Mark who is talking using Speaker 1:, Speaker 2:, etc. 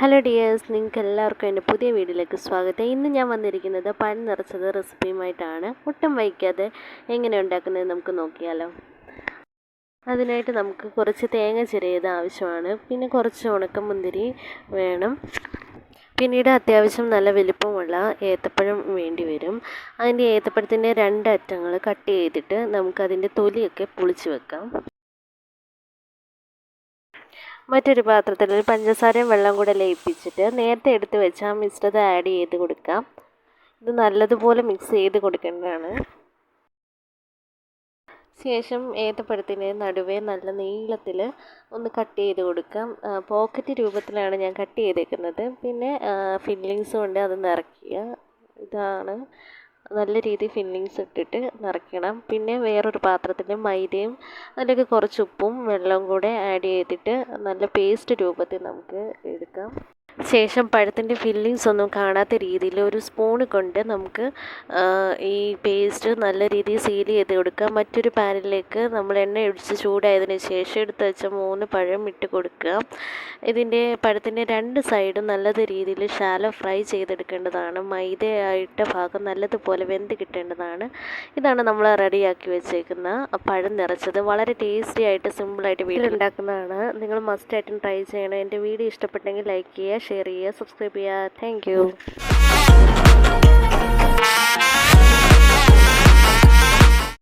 Speaker 1: Hello dears നിങ്ങൾക്ക് എല്ലാവർക്കും എന്റെ പുതിയ വീഡിയോയിലേക്ക് സ്വാഗതം. ഇന്ന് ഞാൻ വന്നിരിക്കുന്നത് പഴം നിറച്ചത് റെസിപ്പിയുമായിട്ടാണ്. ഒട്ടും വൈകാതെ എങ്ങനെ ഉണ്ടാക്കുന്നത് നമുക്ക് നോക്കിയാലോ. അതിനായിട്ട് നമുക്ക് കുറച്ച് തേങ്ങ ചിരയത് ആവശ്യമാണ്. പിന്നെ കുറച്ച് ഉണക്കമുന്തിരി വേണം. പിന്നീട് അത്യാവശ്യം നല്ല വലിപ്പമുള്ള ഏത്തപ്പഴം വേണ്ടി വരും. അതിന്റെ ഏത്തപ്പഴത്തിന്റെ രണ്ട് അറ്റങ്ങൾ കട്ട് ചെയ്തിട്ട് നമുക്കതിന്റെ തൊലിയൊക്കെ പൊളിച്ച് വെക്കാം. മറ്റൊരു പാത്രത്തിൽ പഞ്ചസാരയും വെള്ളം കൂടെ ലയിപ്പിച്ചിട്ട് നേരത്തെ എടുത്ത് വെച്ച ആ മിശ്രിതം ആഡ് ചെയ്ത് കൊടുക്കാം. ഇത് നല്ലതുപോലെ മിക്സ് ചെയ്ത് കൊടുക്കേണ്ടതാണ്. ശേഷം ഏത്തപ്പഴത്തിന് നടുവേ നല്ല നീളത്തിൽ ഒന്ന് കട്ട് ചെയ്ത് കൊടുക്കാം. പോക്കറ്റ് രൂപത്തിലാണ് ഞാൻ കട്ട് ചെയ്തേക്കുന്നത്. പിന്നെ ഫില്ലിങ്സ് കൊണ്ട് അത് നിറയ്ക്കുക ഇതാണ്. നല്ല രീതിയിൽ ഫില്ലിങ്സ് ഇട്ടിട്ട് നിറയ്ക്കണം. പിന്നെ വേറൊരു പാത്രത്തിൽ മൈദയും അതിലേക്ക് കുറച്ച് ഉപ്പും വെള്ളവും കൂടെ ആഡ് ചെയ്തിട്ട് നല്ല പേസ്റ്റ് രൂപത്തിൽ നമുക്ക് എടുക്കാം. ശേഷം പഴത്തിന്റെ ഫില്ലിങ്സ് ഒന്നും കാണാത്ത രീതിയിൽ ഒരു സ്പൂൺ കൊണ്ട് നമുക്ക് ഈ പേസ്റ്റ് നല്ല രീതിയിൽ സീൽ ചെയ്ത് കൊടുക്കുക മറ്റൊരു പാനിലേക്ക് നമ്മൾ എണ്ണ ഒഴിച്ച് ചൂടായതിന് ശേഷം എടുത്ത് വെച്ച മൂന്ന് പഴം ഇട്ട് കൊടുക്കുക. ഇതിന്റെ പഴത്തിന്റെ രണ്ട് സൈഡും നല്ലത് രീതിയിൽ ഷാലോ ഫ്രൈ ചെയ്തെടുക്കേണ്ടതാണ്. മൈദയായിട്ട ഭാഗം നല്ലതുപോലെ വെന്ത് കിട്ടേണ്ടതാണ്. ഇതാണ് നമ്മൾ റെഡിയാക്കി വെച്ചേക്കുന്ന പഴം നിറച്ചത്. വളരെ ടേസ്റ്റി ആയിട്ട് സിമ്പിളായിട്ട് വീട്ടിലുണ്ടാക്കുന്നതാണ് നിങ്ങൾ മസ്റ്റായിട്ടും ട്രൈ ചെയ്യണം. എന്റെ വീഡിയോ ഇഷ്ടപ്പെട്ടെങ്കിൽ ലൈക്ക് ചെയ്യുക ഷെയർ ചെയ്യുക സബ്സ്ക്രൈബ് ചെയ്യുക താങ്ക്